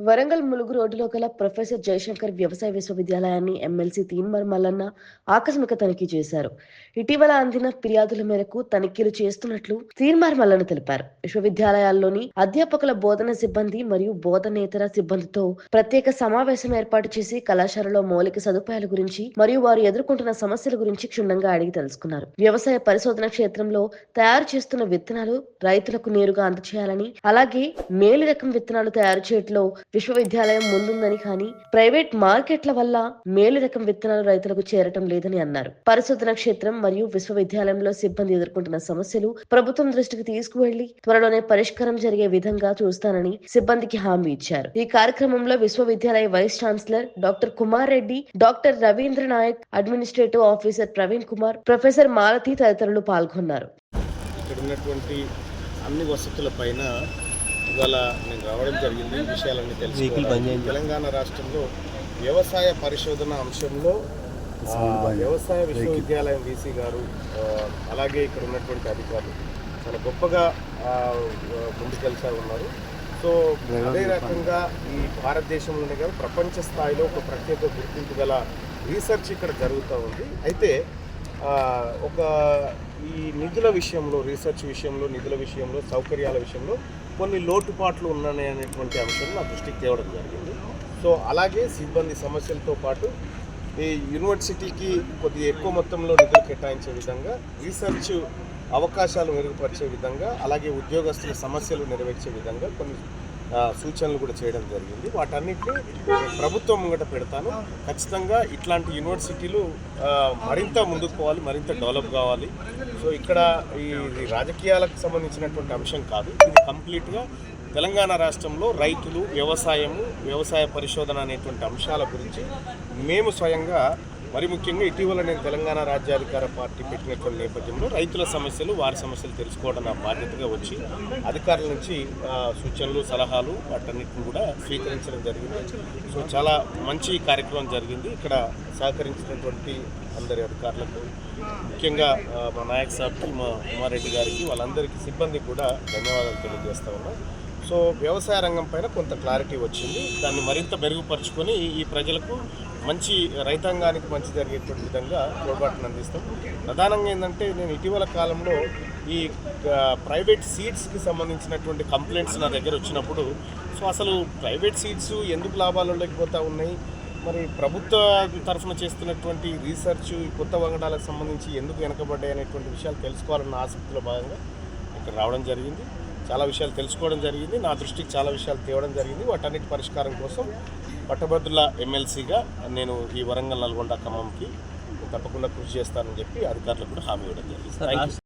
వరంగల్ ములుగు రోడ్డులో గల ప్రొఫెసర్ జయశంకర్ వ్యవసాయ విశ్వవిద్యాలయాన్ని ఎమ్మెల్సీ తీన్మర్ మల్లన్న ఆకస్మిక తనిఖీ చేశారు. ఇటీవల అందిన ఫిర్యాదుల మేరకు తనిఖీలు చేస్తున్నట్లు తీన్మార్ మల్లన్న తెలిపారు. విశ్వవిద్యాలయాల్లోని అధ్యాపకుల బోధన సిబ్బంది మరియు బోధనేతర సిబ్బందితో ప్రత్యేక సమావేశం ఏర్పాటు చేసి కళాశాలలో మౌలిక సదుపాయాల గురించి మరియు వారు ఎదుర్కొంటున్న సమస్యల గురించి క్షుణ్ణంగా అడిగి తెలుసుకున్నారు. వ్యవసాయ పరిశోధన క్షేత్రంలో తయారు చేస్తున్న విత్తనాలు రైతులకు నేరుగా అందచేయాలని అలాగే మేలు రకం విత్తనాలు తయారు చేయట్లో విశ్వవిద్యాలయం ముందుందని కానీ ప్రైవేట్ మార్కెట్ల వల్ల మేలు రకం విత్తనాలు రైతులకు చేరటం లేదని అన్నారు. పరిశోధన క్షేత్రం మరియు విశ్వవిద్యాలయంలో సిబ్బంది ఎదుర్కొంటున్న సమస్యలు ప్రభుత్వం దృష్టికి తీసుకువెళ్ళి త్వరలోనే పరిష్కారం జరిగే విధంగా చూస్తానని సిబ్బందికి హామీ ఇచ్చారు. ఈ కార్యక్రమంలో విశ్వవిద్యాలయ vice chancellor doctor Kumar Reddy doctor Ravindra Naik administrative officer Praveen Kumar professor Malathi తదితరులు పాల్గొన్నారు. ఇక్కడ ఉన్నటువంటి అన్ని వసతుల పైన ఇవాళ నేను రావడం జరిగింది ఈ విషయాలన్నీ తెలుసుకోవాలి తెలంగాణ రాష్ట్రంలో వ్యవసాయ పరిశోధన అంశంలో వ్యవసాయ విశ్వవిద్యాలయం వీసీ గారు అలాగే ఇక్కడ ఉన్నటువంటి అధికారులు చాలా గొప్పగా ముందుకెళ్తా ఉన్నారు. సో అదే రకంగా ఈ భారతదేశంలోనే కాదు ప్రపంచ స్థాయిలో ఒక ప్రత్యేక గుర్తింపు గల రీసెర్చ్ ఇక్కడ జరుగుతూ ఉంది. అయితే ఒక ఈ నిధుల విషయంలో రీసెర్చ్ విషయంలో నిధుల విషయంలో సౌకర్యాల విషయంలో కొన్ని లోటుపాట్లు ఉన్నాయి అనేటువంటి అంశం నా దృష్టికి తేవడం జరిగింది. సో అలాగే సిబ్బంది సమస్యలతో పాటు ఈ యూనివర్సిటీకి కొద్దిగా ఎక్కువ మొత్తంలో నిధులు కేటాయించే విధంగా రీసెర్చ్ అవకాశాలు మెరుగుపరిచే విధంగా అలాగే ఉద్యోగస్తుల సమస్యలు నెరవేర్చే విధంగా కొన్ని సూచనలు కూడా చేయడం జరిగింది. వాటన్నిటిని ప్రభుత్వం ముంగట పెడతాను. ఖచ్చితంగా ఇట్లాంటి యూనివర్సిటీలు మరింత ముందుకు పోవాలి మరింత డెవలప్ కావాలి. సో ఇక్కడ ఈ రాజకీయాలకు సంబంధించినటువంటి అంశం కాదు. ఇది కంప్లీట్గా తెలంగాణ రాష్ట్రంలో రైతులు వ్యవసాయము వ్యవసాయ పరిశోధన అనేటువంటి అంశాల గురించి మేము స్వయంగా మరి ముఖ్యంగా ఇటీవల నేను తెలంగాణ రాజ్యాధికార పార్టీ పెట్టినటువంటి నేపథ్యంలో రైతుల సమస్యలు వారి సమస్యలు తెలుసుకోవడం నా బాధ్యతగా వచ్చి అధికారుల నుంచి సూచనలు సలహాలు వాటన్నిటిని కూడా స్వీకరించడం జరిగింది. సో చాలా మంచి కార్యక్రమం జరిగింది. ఇక్కడ సహకరించినటువంటి అందరి అధికారులకు ముఖ్యంగా మా నాయక్ సాబ్కి మా ఉమారెడ్డి గారికి వాళ్ళందరికీ సిబ్బందికి కూడా ధన్యవాదాలు తెలియజేస్తా ఉన్నాం. సో వ్యవసాయ రంగం పైన కొంత క్లారిటీ వచ్చింది. దాన్ని మరింత మెరుగుపరుచుకొని ఈ ప్రజలకు మంచి రైతాంగానికి మంచి జరిగేటువంటి విధంగా తోడ్పాటును అందిస్తాం. ప్రధానంగా ఏంటంటే నేను ఇటీవల కాలంలో ఈ ప్రైవేట్ సీట్స్కి సంబంధించినటువంటి కంప్లైంట్స్ నా దగ్గర వచ్చినప్పుడు సో అసలు ప్రైవేట్ సీట్స్ ఎందుకు లాభాలలోకి పోతా ఉన్నాయి? మరి ప్రభుత్వ తరఫున చేస్తున్నటువంటి రీసెర్చ్ ఈ కొత్త వంగడాలకు సంబంధించి ఎందుకు వెనకబడ్డాయి అనేటువంటి విషయాలు తెలుసుకోవాలన్న ఆసక్తిలో భాగంగా ఇక్కడ రావడం జరిగింది. చాలా విషయాలు తెలుసుకోవడం జరిగింది. నా దృష్టికి చాలా విషయాలు తేవడం జరిగింది. వాటన్నిటి పరిష్కారం కోసం పట్టభద్రుల ఎమ్మెల్సీగా నేను ఈ వరంగల్ నల్గొండ ఖమ్మంకి తప్పకుండా కృషి చేస్తానని చెప్పి అధికారులకు కూడా హామీ ఇవ్వడం జరిగింది. Thank you